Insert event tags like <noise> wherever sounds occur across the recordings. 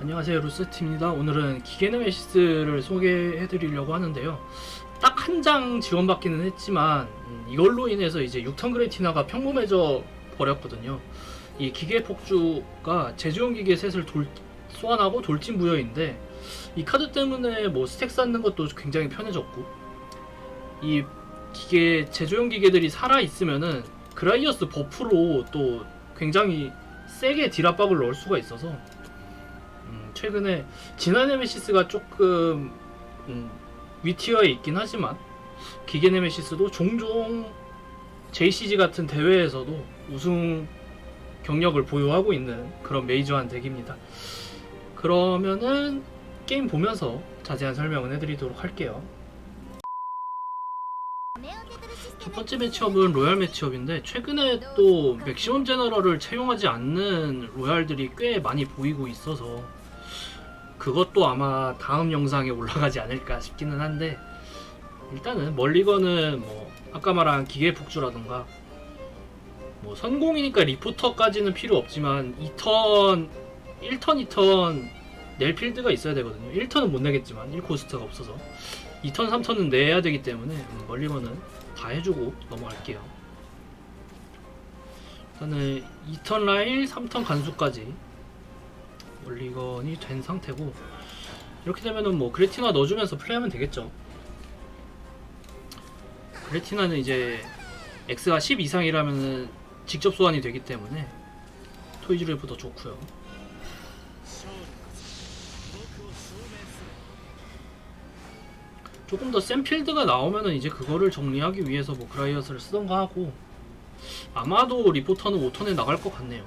안녕하세요 루스트입니다. 오늘은 기게네메시스를 소개해 드리려고 하는데요. 딱 한 장 지원받기는 했지만 음, 이걸로 인해서 이제 6턴 그레티나가 평범해져 버렸거든요. 이 기계 폭주가 제주용 기계 셋을 돌, 소환하고 돌진 부여인데 이 카드 때문에 뭐 스택 쌓는 것도 굉장히 편해졌고 이 기계 제조용 기계들이 살아 있으면은 그라이어스 버프로 또 굉장히 세게 딜 압박을 넣을 수가 있어서 음, 최근에 진화 네메시스가 조금 음, 위티어에 있긴 하지만 기계 네메시스도 종종 JCG 같은 대회에서도 우승 경력을 보유하고 있는 그런 메이저한 덱입니다. 그러면은 게임 보면서 자세한 설명을 해드리도록 할게요. 첫 번째 매치업은 로얄 매치업인데 최근에 또 맥시멈 제너럴을 채용하지 않는 로얄들이 꽤 많이 보이고 있어서 그것도 아마 다음 영상에 올라가지 않을까 싶기는 한데 일단은 멀리건은 뭐 아까 말한 기계 폭주라던가 뭐 선공이니까 리포터까지는 필요 없지만 2턴 1턴 2턴 낼 필드가 있어야 되거든요. 1턴은 못 내겠지만 1코스트가 없어서. 2턴 3턴은 내야 되기 때문에 음, 멀리건은 다 해주고 넘어갈게요. 일단은 2턴 라일 3턴 간수까지 멀리건이 된 상태고 이렇게 되면은 뭐 그레티나 넣어주면서 플레이하면 되겠죠. 그레티나는 이제 X가 10 이상이라면은 직접 소환이 되기 때문에 토이즈레보다 좋고요. 조금 더 센 필드가 나오면은 이제 그거를 정리하기 위해서 뭐 그라이어스를 쓰던가 하고 아마도 리포터는 5턴에 나갈 것 같네요.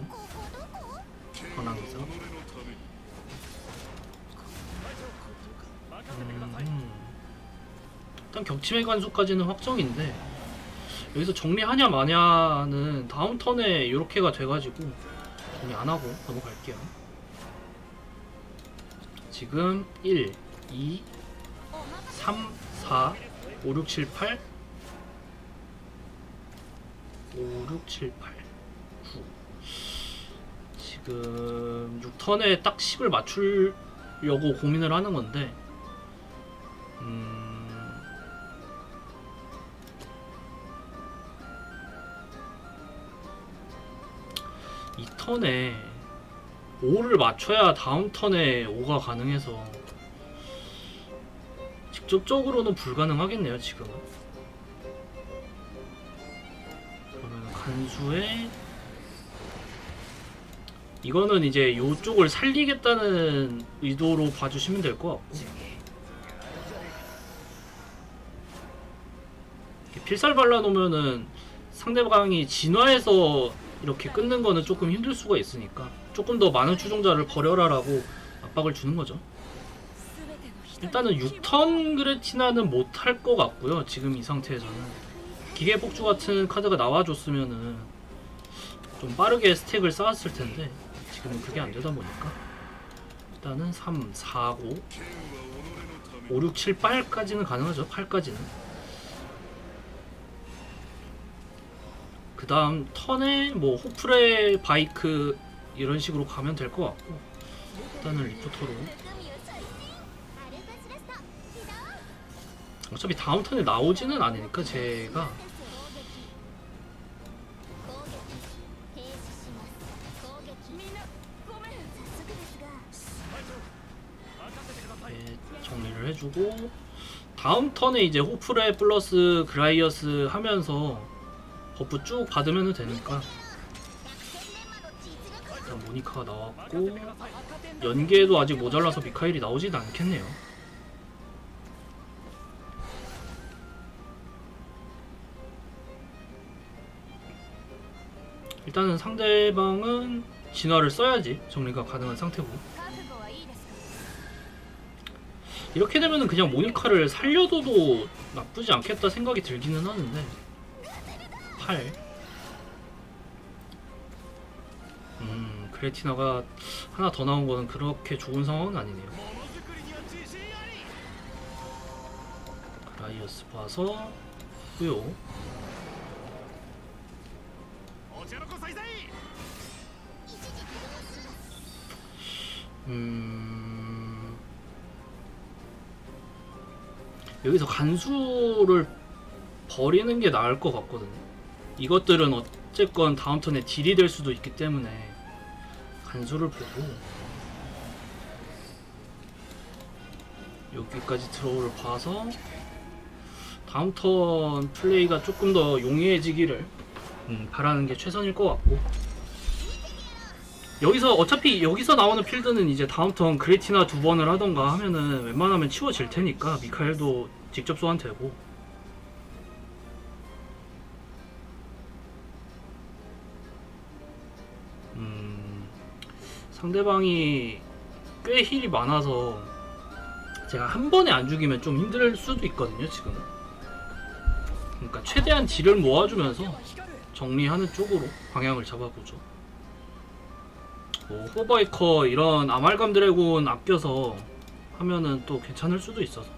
현황에서 일단 격침의 관수까지는 확정인데 여기서 정리하냐 마냐는 다음 턴에 이렇게가 돼가지고 정리 안 하고 넘어갈게요. 지금 1, 2, 3, 4, 5, 6, 7, 8 5, 6, 7, 8 9 지금 6턴에 딱 10을 맞추려고 고민을 하는 건데 음... 이 턴에 5를 맞춰야 다음 턴에 5가 가능해서 직접적으로는 불가능하겠네요 지금은 그러면 간수에 이거는 이제 요쪽을 살리겠다는 의도로 봐주시면 될 것 같고. 필살 발라놓으면은 상대방이 진화해서 이렇게 끊는 거는 조금 힘들 수가 있으니까 조금 더 많은 추종자를 버려라라고 압박을 주는 거죠. 일단은 6턴 그레티나는 못할 것 같고요. 지금 이 상태에서는 기계 폭주 같은 카드가 나와줬으면은 좀 빠르게 스택을 쌓았을 텐데 지금은 그게 안 되다 보니까 일단은 3, 4, 5, 5, 6, 7, 8까지는 가능하죠. 8까지는. 그 다음 턴에 뭐 호프레 바이크 이런 식으로 가면 될 것 같고. 일단은 리포터로. 어차피 다음 턴에 나오지는 않으니까 제가. 네, 정리를 해주고. 다음 턴에 이제 호프레 플러스 그라이어스 하면서 버프 쭉 받으면 되니까. 일단 모니카가 나왔고 연계도 아직 모자라서 미카엘이 나오진 않겠네요. 일단은 상대방은 진화를 써야지 정리가 가능한 상태고. 이렇게 되면은 그냥 모니카를 살려둬도 나쁘지 않겠다 생각이 들기는 하는데 8 음, 그레티나가 하나 더 나온 거는 그렇게 좋은 상황은 아니네요. 라이어스 봐서 후요. 음... 여기서 간수를 버리는 게 나을 것 같거든요. 이것들은 어쨌건 다음 턴에 딜이 될 수도 있기 때문에 간수를 보고 여기까지 들어오를 봐서 다음 턴 플레이가 조금 더 용이해지기를 음, 바라는 게 최선일 것 같고. 여기서 어차피 여기서 나오는 필드는 이제 다음 턴 그레티나 두 번을 하던가 하면은 웬만하면 치워질 테니까 미카엘도 직접 소환 되고 상대방이 꽤 힐이 많아서 제가 한 번에 안 죽이면 좀 힘들 수도 있거든요 지금은 그러니까 최대한 딜을 모아주면서 정리하는 쪽으로 방향을 잡아보죠. 뭐 호버이커 이런 아말감 드래곤 아껴서 하면은 또 괜찮을 수도 있어서.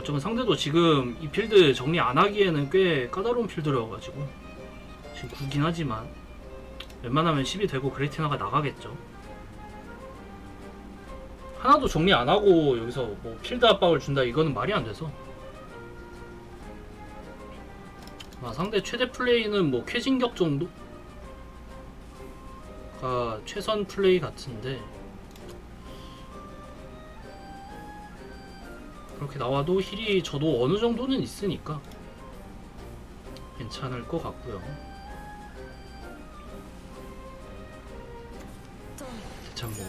어쩌면 상대도 지금 이 필드 정리 안 하기에는 꽤 까다로운 필드여가지고 지금 구긴 하지만 웬만하면 10이 되고 그레티나가 나가겠죠 하나도 정리 안 하고 여기서 뭐 필드 압박을 준다 이거는 말이 안 돼서 아, 상대 최대 플레이는 뭐 쾌진격 정도 가 최선 플레이 같은데 그렇게 나와도 힐이 저도 어느 정도는 있으니까 괜찮을 것 같고요. 참 뭐.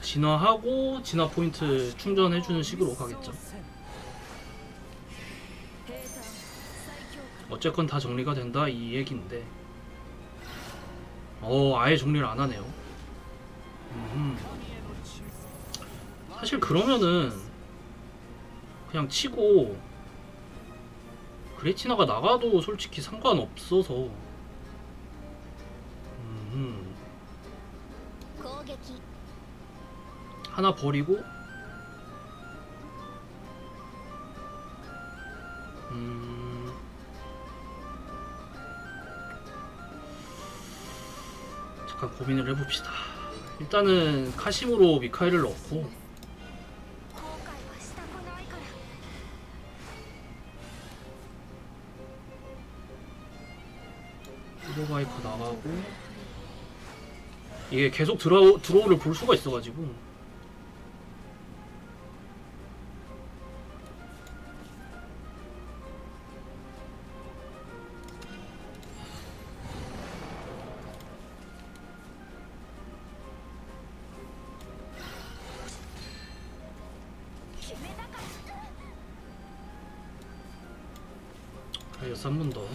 진화하고 진화 포인트 충전해주는 식으로 가겠죠. 어쨌건 다 정리가 된다 이 얘기인데. 어 아예 정리를 안 하네요. 음. 사실 그러면은 그냥 치고 그레티나가 나가도 솔직히 상관없어서. 음. 하나 버리고 음 잠깐 고민을 해봅시다 일단은 카심으로 미카엘을 넣고 나가고 이게 계속 들어, 들어오를 볼 수가 있어가지고 가이어스 한번 더.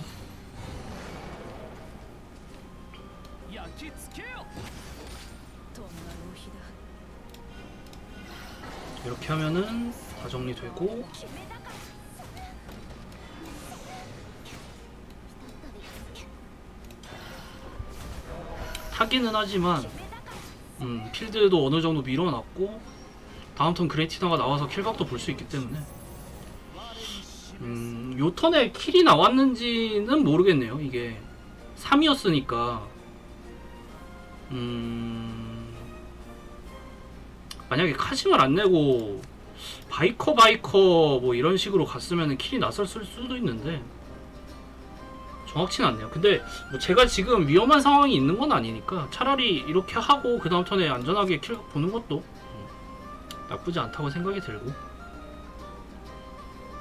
이렇게 하면은 다 정리되고. 타기는 하지만 음, 필드도 어느 정도 밀어놨고 다음 턴 그레티나가 나와서 킬각도 볼 수 있기 때문에. 음, 요 턴에 킬이 나왔는지는 모르겠네요. 이게 3이었으니까. 음... 만약에 카심을 안 내고 바이커 바이커 뭐 이런 식으로 갔으면 킬이 났을 수도 있는데 정확치는 않네요. 근데 뭐 제가 지금 위험한 상황이 있는 건 아니니까 차라리 이렇게 하고 그 다음 턴에 안전하게 킬각 보는 것도 음, 나쁘지 않다고 생각이 들고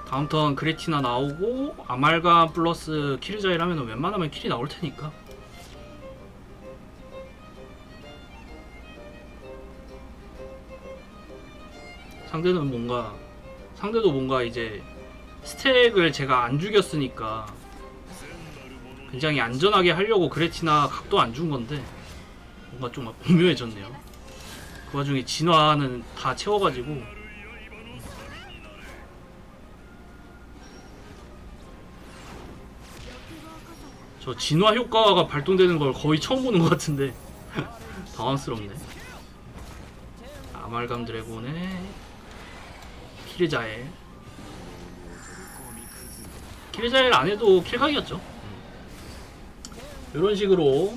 다음 턴 그레티나 나오고 아말감 플러스 키르자일 하면 웬만하면 킬이 나올 테니까 상대는 뭔가 상대도 뭔가 이제 스택을 제가 안 죽였으니까 굉장히 안전하게 하려고 그레티나 각도 안 준 건데 뭔가 좀 오묘해졌네요. 그 와중에 진화는 다 채워가지고 저 진화 효과가 발동되는 걸 거의 처음 보는 것 같은데 <laughs> 당황스럽네. 아말감 드래곤의 키르자에 킬잘안 해도 킬각이었죠. 이런 식으로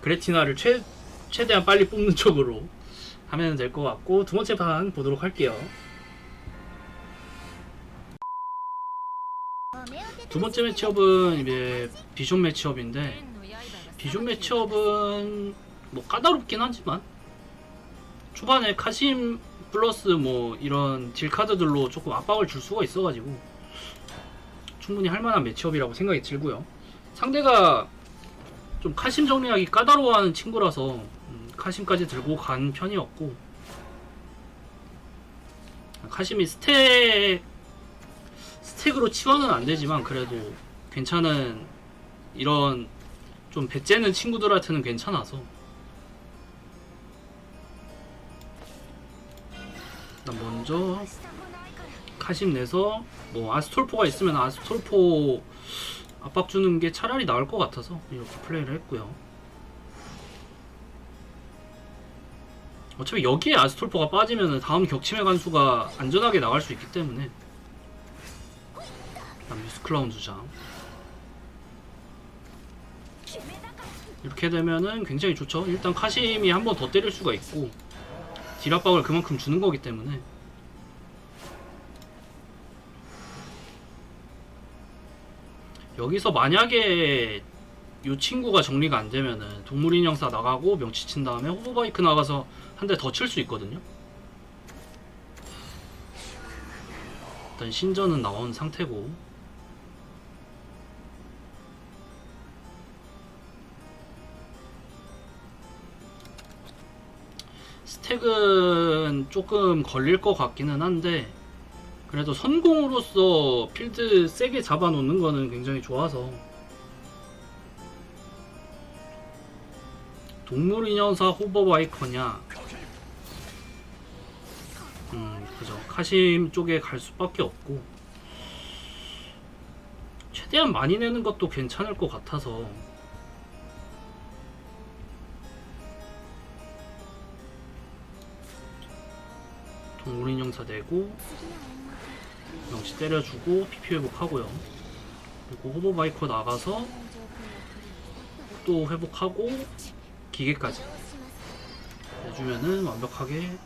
그레티나를 최 최대한 빨리 뽑는 <laughs> 쪽으로 하면 될 것 같고 두 번째 판 보도록 할게요. 두 번째 매치업은 이제 비숍 매치업인데 비숍 매치업은 뭐 까다롭긴 하지만 초반에 카심 플러스 뭐 이런 딜 카드들로 조금 압박을 줄 수가 있어가지고 충분히 할만한 매치업이라고 생각이 들고요. 상대가 좀 카심 정리하기 까다로워하는 친구라서 음, 카심까지 들고 간 편이었고 카심이 스택 스택으로 치환은 안 되지만 그래도 괜찮은 이런 좀 배째는 친구들한테는 괜찮아서 일단 먼저 카심 내서 뭐 아스톨포가 있으면 아스톨포 압박 주는 게 차라리 나을 것 같아서 이렇게 플레이를 했고요. 어차피 여기에 아스톨포가 빠지면 다음 격침의 간수가 안전하게 나갈 수 있기 때문에 미스클라운 두장 이렇게 되면은 굉장히 좋죠. 일단 카심이 한 번 더 때릴 수가 있고 딜 압박을 그만큼 주는 거기 때문에 여기서 만약에 이 친구가 정리가 안 되면은 동물 인형사 나가고 명치 친 다음에 호버바이크 나가서 한 대 더 칠 수 있거든요. 일단 신전은 나온 상태고 스택은 조금 걸릴 것 같기는 한데 그래도 선공으로서 필드 세게 잡아놓는 거는 굉장히 좋아서 동물 인형사 호버바이커냐 음 그죠. 카심 쪽에 갈 수밖에 없고 최대한 많이 내는 것도 괜찮을 것 같아서 우린 영사 되고 명치 때려주고 PP 회복하고요. 그리고 호보 바이커 나가서 또 회복하고 기계까지 해주면은 완벽하게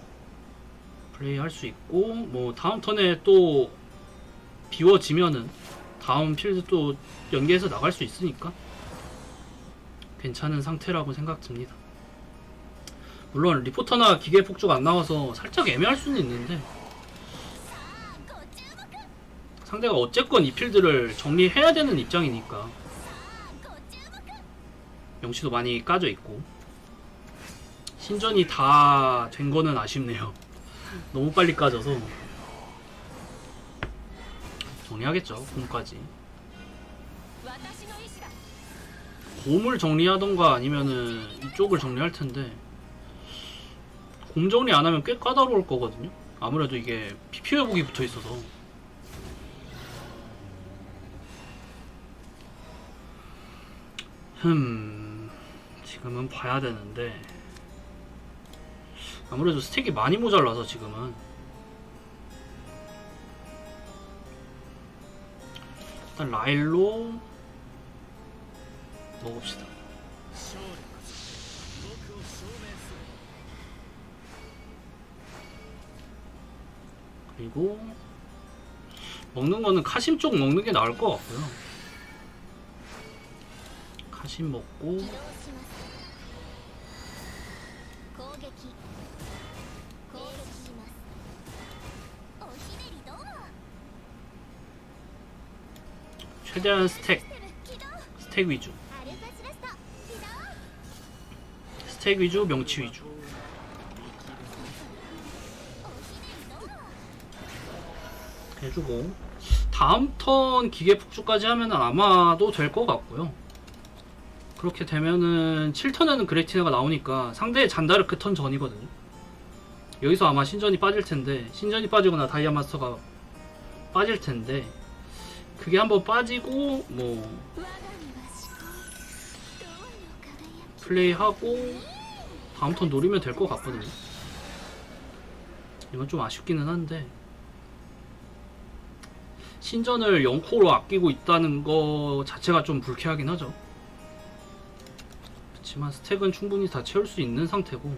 플레이할 수 있고 뭐 다음 턴에 또 비워지면은 다음 필드 또 연계해서 나갈 수 있으니까 괜찮은 상태라고 생각 듭니다. 물론 리포터나 기계 폭주가 안 나와서 살짝 애매할 수는 있는데 상대가 어쨌건 이 필드를 정리해야 되는 입장이니까 영시도 많이 까져 있고 신전이 다 된 거는 아쉽네요. <laughs> 너무 빨리 까져서 정리하겠죠 곰까지. 곰을 정리하던가 아니면은 이쪽을 정리할 텐데 곰 정리 안 하면 꽤 까다로울 거거든요. 아무래도 이게 PP 회복이 붙어 있어서. 흠 지금은 봐야 되는데. 아무래도 스택이 많이 모자라서 지금은. 일단 라일로 먹읍시다 그리고 먹는 거는 카심 쪽 먹는 게 나을 것 같고요. 카심 먹고 최대한 스택 스택 위주 스택 위주 명치 위주 해주고 다음 턴 기계 폭주까지 하면 아마도 될 것 같고요. 그렇게 되면은 7턴에는 그레티나가 나오니까 상대의 잔다르크 그 턴 전이거든요. 여기서 아마 신전이 빠질 텐데 신전이 빠지거나 다이아 마스터가 빠질 텐데 그게 한번 빠지고 뭐 플레이하고 다음 턴 노리면 될 것 같거든요. 이건 좀 아쉽기는 한데 신전을 0코로 아끼고 있다는 거 자체가 좀 불쾌하긴 하죠. 그렇지만 스택은 충분히 다 채울 수 있는 상태고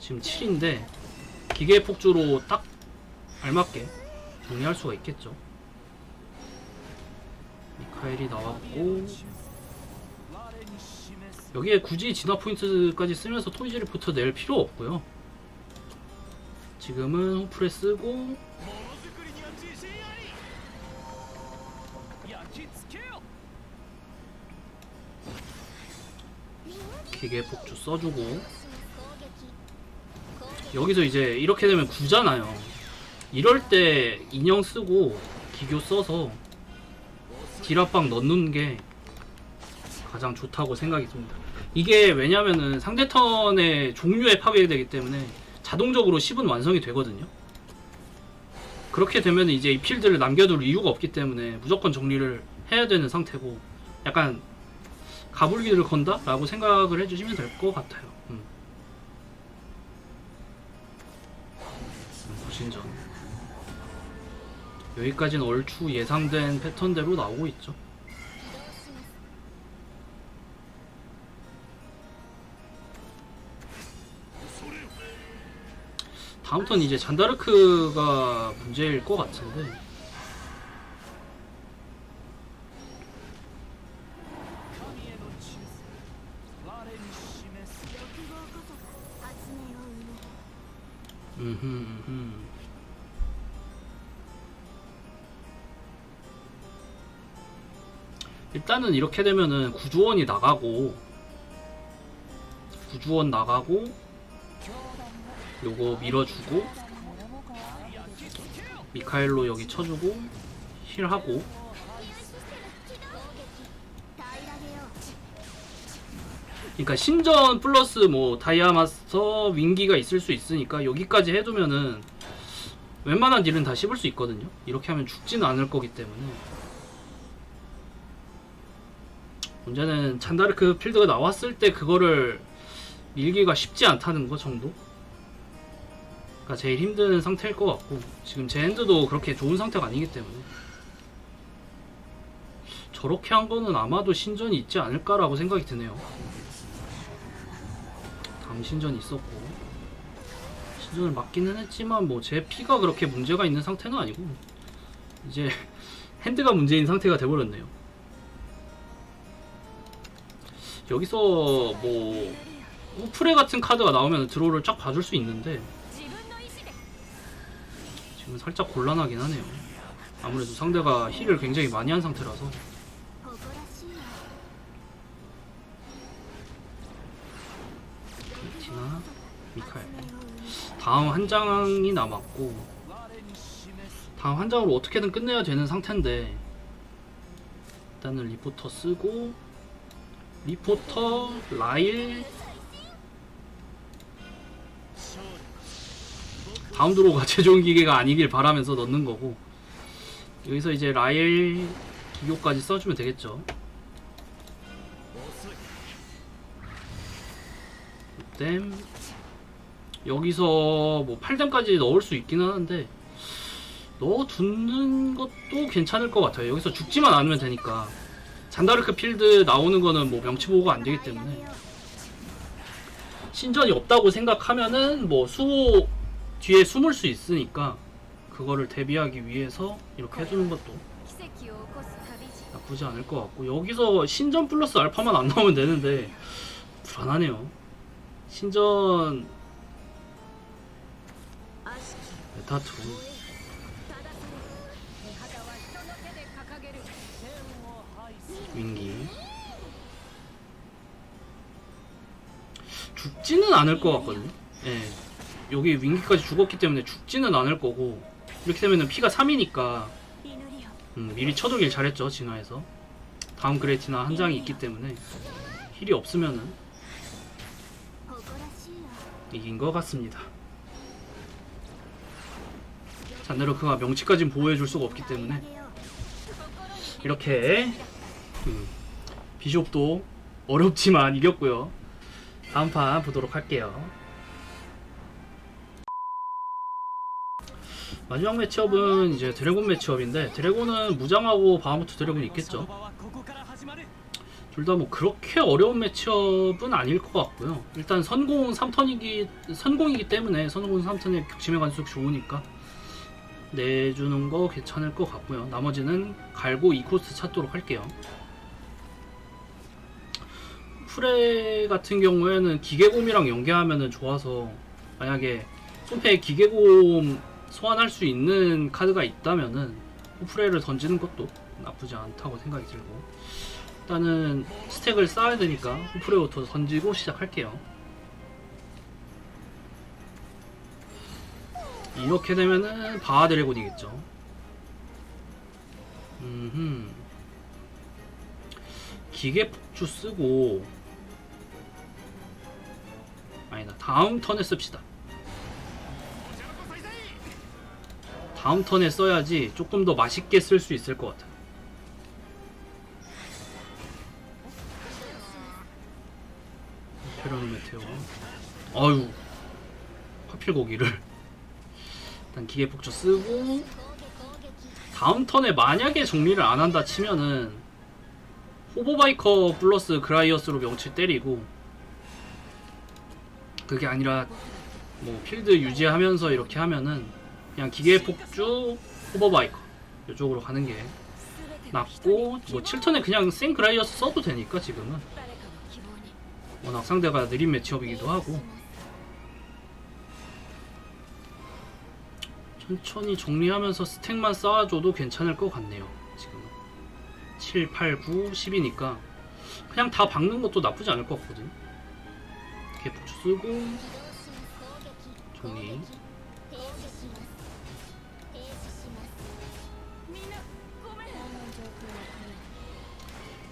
지금 7인데 기계 폭주로 딱 알맞게 정리할 수가 있겠죠. 미카엘이 나왔고 여기에 굳이 진화 포인트까지 쓰면서 토이즈 리포터 낼 필요 없고요. 지금은 호프레 쓰고 킥에 폭주 써주고. 여기서 이제 이렇게 되면 구잖아요. 이럴 때 인형 쓰고 기교 써서 딜합방 넣는 게 가장 좋다고 생각이 듭니다. 이게 왜냐면은 상대 턴의 종류에 파괴되기 때문에 자동적으로 10은 완성이 되거든요. 그렇게 되면 이제 이 필드를 남겨둘 이유가 없기 때문에 무조건 정리를 해야 되는 상태고 약간 가불기를 건다? 라고 생각을 해주시면 될 것 같아요. 음. 구신전. 여기까지는 얼추 예상된 패턴대로 나오고 있죠. 다음 턴 이제 잔다르크가 문제일 것 같은데 일단은 이렇게 되면은 구조원이 나가고 구조원 나가고 요거 밀어주고 미카엘로 여기 쳐주고 힐하고 그러니까 신전 플러스 뭐 다이아마스터 윙기가 있을 수 있으니까 여기까지 해두면은 웬만한 딜은 다 씹을 수 있거든요. 이렇게 하면 죽지는 않을 거기 때문에 문제는 잔다르크 필드가 나왔을 때 그거를 밀기가 쉽지 않다는 거 정도. 가 제일 힘든 상태일 것 같고 지금 제 핸드도 그렇게 좋은 상태가 아니기 때문에 저렇게 한 거는 아마도 신전이 있지 않을까라고 생각이 드네요. 강신전 있었고 신전을 막기는 했지만 뭐 제 피가 그렇게 문제가 있는 상태는 아니고 이제 <laughs> 핸드가 문제인 상태가 돼버렸네요. 여기서 뭐 오프레 같은 카드가 나오면 드로우를 쫙 봐줄 수 있는데 지금 살짝 곤란하긴 하네요. 아무래도 상대가 힐을 굉장히 많이 한 상태라서. 미카엘. 다음 한 장이 남았고 다음 한 장으로 어떻게든 끝내야 되는 상태인데 일단은 리포터 쓰고 리포터 라일. 다음 드로가 <laughs> 최종 기계가 아니길 바라면서 넣는 거고 여기서 이제 라일 기교까지 써주면 되겠죠. 땜 여기서 뭐 8점까지 넣을 수 있긴 하는데 넣어두는 것도 괜찮을 것 같아요. 여기서 죽지만 않으면 되니까. 잔다르크 필드 나오는 거는 뭐 명치보호가 안 되기 때문에. 신전이 없다고 생각하면은 뭐 수호 뒤에 숨을 수 있으니까 그거를 대비하기 위해서 이렇게 해주는 것도 아, 나쁘지 않을 것 같고 여기서 신전 플러스 알파만 안 나오면 되는데 불안하네요. 신전 다 줘. 민기. 죽지는 않을 것 같거든요. 예. 여기 윙기까지 죽었기 때문에 죽지는 않을 거고 이렇게 되면 피가 3이니까 음, 미리 쳐두길 잘했죠 진화에서 다음 그레이티나 한 장이 있기 때문에 힐이 없으면은 이긴 것 같습니다 잔데르크가 명치까진 보호해줄 수가 없기 때문에 이렇게 그 비숍도 어렵지만 이겼고요. 다음 판 보도록 할게요. 마지막 매치업은 이제 드래곤 매치업인데 드래곤은 무장하고 바하무트 드래곤이 있겠죠. 둘 다 뭐 그렇게 어려운 매치업은 아닐 것 같고요. 일단 선공 3턴이기 선공이기 때문에 선공 3턴의 격침의 관수 좋으니까. 내주는 거 괜찮을 것 같고요. 나머지는 갈고 2코스 찾도록 할게요. 프레 같은 경우에는 기계곰이랑 연계하면 좋아서 만약에 손패에 기계곰 소환할 수 있는 카드가 있다면은 후프레를 던지는 것도 나쁘지 않다고 생각이 들고 일단은 스택을 쌓아야 되니까 후프레부터 던지고 시작할게요. 이렇게 되면은 바하 드래곤이겠죠. 음흠. 기계 폭주 쓰고 아니다 다음 턴에 씁시다. 다음 턴에 써야지 조금 더 맛있게 쓸 수 있을 것 같아. 페로노 메테오. 아유. 하필 거기를. 일단 기계 폭초 쓰고 다음 턴에 만약에 정리를 안 한다 치면은 호보바이커 플러스 그라이어스로 명치 때리고 그게 아니라 뭐 필드 유지하면서 이렇게 하면은 그냥 기계 폭주 호버바이커 이쪽으로 가는 게 낫고 뭐 7턴에 그냥 생 그라이어스 써도 되니까 지금은. 워낙 상대가 느린 매치업이기도 하고. 천천히 정리하면서 스택만 쌓아줘도 괜찮을 것 같네요. 지금 7, 8, 9, 10이니까 그냥 다 박는 것도 나쁘지 않을 것 같거든. 이렇게 보초 쓰고 정리.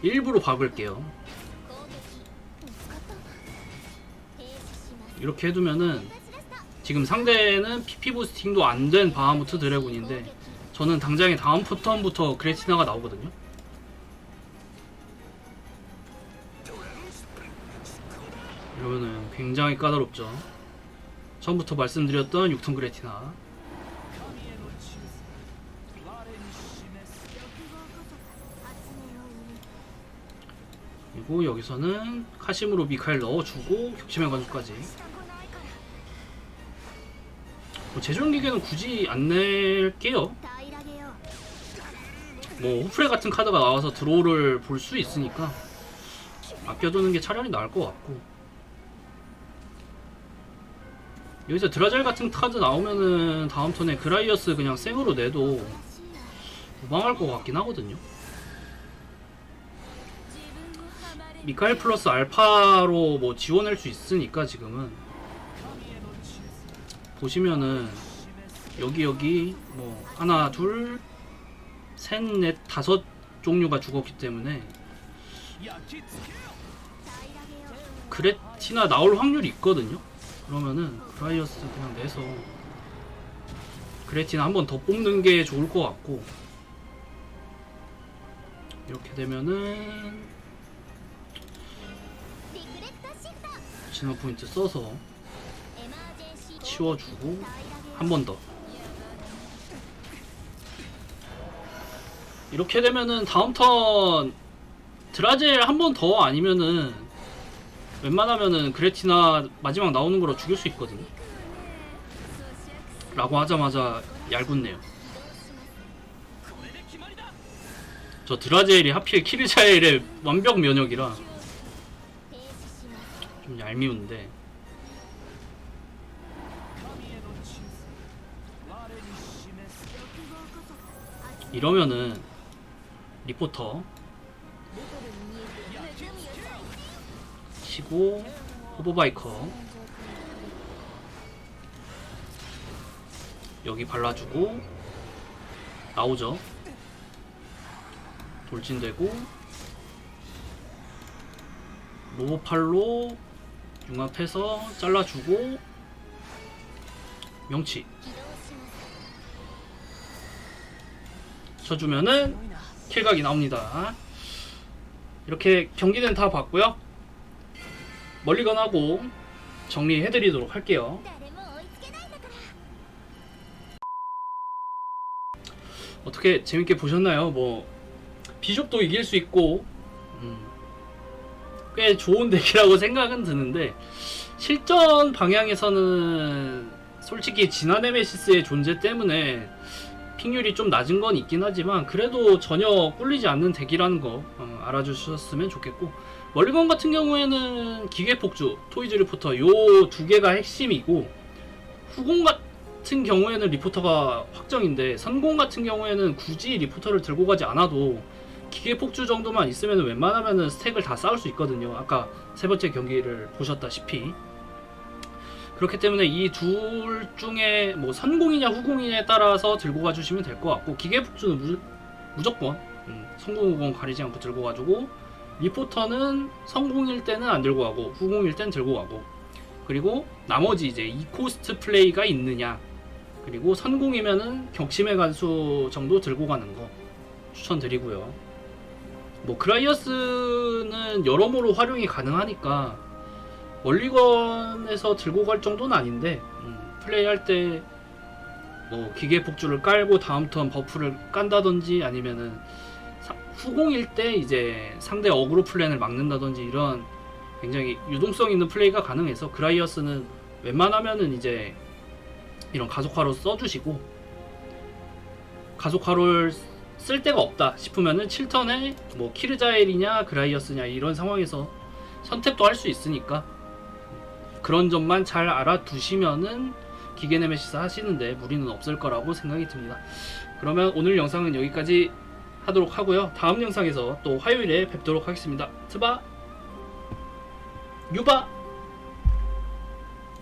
일부러 박을게요. 이렇게 해두면은 지금 상대는 PP 부스팅도 안 된 바하무트 드래곤인데 저는 당장에 다음 포턴부터 그레티나가 나오거든요. 이러면은 굉장히 까다롭죠. 처음부터 말씀드렸던 6톤 그레티나. 그리고 여기서는 카시무로 미카엘 넣어주고 격침의 관수까지 뭐 재정기계는 굳이 안 낼게요. 뭐 호프레 같은 카드가 나와서 드로우를 볼 수 있으니까 아껴두는 게 차라리 나을 것 같고. 여기서 드라젤 같은 카드 나오면은 다음 턴에 그라이어스 그냥 생으로 내도 무방할 것 같긴 하거든요. 미카엘 플러스 알파로 뭐 지원할 수 있으니까 지금은. 보시면은 여기 여기 뭐 하나 둘셋넷 다섯 종류가 죽었기 때문에 그레티나 나올 확률이 있거든요. 그러면은 브라이어스 그냥 내서 그레티나 한 번 더 뽑는 게 좋을 것 같고 이렇게 되면은 진화 포인트 써서 치워주고 한 번 더. 이렇게 되면은 다음 턴 드라젤 한 번 더 아니면은 웬만하면은 그레티나 마지막 나오는 거로 죽일 수 있거든요. 라고 하자마자 얄궂네요. 저 드라젤이 하필 키리자엘의 완벽 면역이라 좀 얄미운데 이러면은 리포터 치고 호보바이커 여기 발라주고 나오죠. 돌진되고 로봇팔로 융합해서 잘라주고 명치. 쳐주면은 킬각이 나옵니다. 이렇게 경기는 다 봤고요. 멀리건 하고 정리해드리도록 할게요. 어떻게 재밌게 보셨나요? 뭐 비숍도 이길 수 있고 음, 꽤 좋은 덱이라고 <laughs> 생각은 드는데 실전 방향에서는 솔직히 지난 에메시스의 존재 때문에 픽률이 좀 낮은 건 있긴 하지만 그래도 전혀 꿀리지 않는 덱이라는 거 어, 알아주셨으면 좋겠고 멀리건 같은 경우에는 기계폭주, 토이즈 리포터 요 두 개가 핵심이고 후공 같은 경우에는 리포터가 확정인데 선공 같은 경우에는 굳이 리포터를 들고 가지 않아도 기계폭주 정도만 있으면 웬만하면 스택을 다 쌓을 수 있거든요. 아까 세 번째 경기를 보셨다시피 그렇기 때문에 이 둘 중에 뭐 선공이냐 후공이냐에 따라서 들고 가주시면 될 것 같고 기계폭주는 무, 무조건 음, 성공 후공 가리지 않고 들고 가지고 리포터는 성공일 때는 안 들고 가고 후공일 땐 들고 가고 그리고 나머지 이제 이코스트 플레이가 있느냐 그리고 선공이면은 격침의 간수 정도 들고 가는 거 추천드리고요. 뭐 그라이어스는 여러모로 활용이 가능하니까 원리건에서 들고 갈 정도는 아닌데 음, 플레이할 때 뭐 기계 폭주를 깔고 다음 턴 버프를 깐다든지 아니면은 사- 후공일 때 이제 상대 어그로 플랜을 막는다든지 이런 굉장히 유동성 있는 플레이가 가능해서 그라이어스는 웬만하면은 이제 이런 가속화로 써주시고 가속화를 쓸 데가 없다 싶으면은 7턴에 뭐 키르자엘이냐 그라이어스냐 이런 상황에서 선택도 할 수 있으니까 그런 점만 잘 알아두시면은 기계네메시스 하시는데 무리는 없을 거라고 생각이 듭니다. 그러면 오늘 영상은 여기까지 하도록 하고요. 다음 영상에서 또 화요일에 뵙도록 하겠습니다. 트바 유바